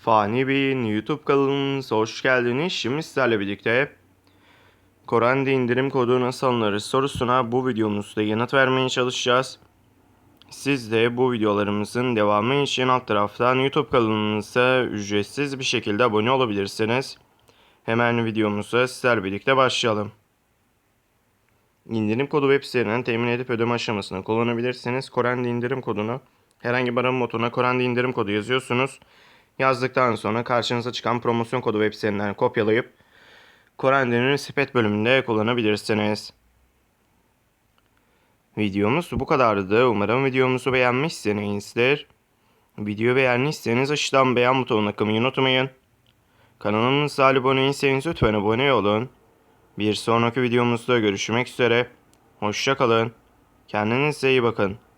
Fani Bey'in YouTube kanalımıza hoş geldiniz. Şimdi sizlerle birlikte Kore'de indirim kodu nasıl alınır sorusuna bu videomuzda yanıt vermeye çalışacağız. Siz de bu videolarımızın devamı için alt taraftan YouTube kanalımıza ücretsiz bir şekilde abone olabilirsiniz. Hemen videomuza sizler birlikte başlayalım. İndirim kodu web sitelerinden temin edip ödeme aşamasını kullanabilirsiniz. Kore'de indirim kodunu herhangi bir arama motoruna Kore'de indirim kodu yazıyorsunuz. Yazdıktan sonra karşınıza çıkan promosyon kodu web sitelerinden kopyalayıp Korendi'nin sepet bölümünde kullanabilirsiniz. Videomuz bu kadardı. Umarım videomuzu beğenmişsinizdir. Video beğendiyseniz aşağıdan beğen butonuna kılmayı unutmayın. Kanalımıza abone değilseniz lütfen abone olun. Bir sonraki videomuzda görüşmek üzere. Hoşçakalın. Kendinize iyi bakın.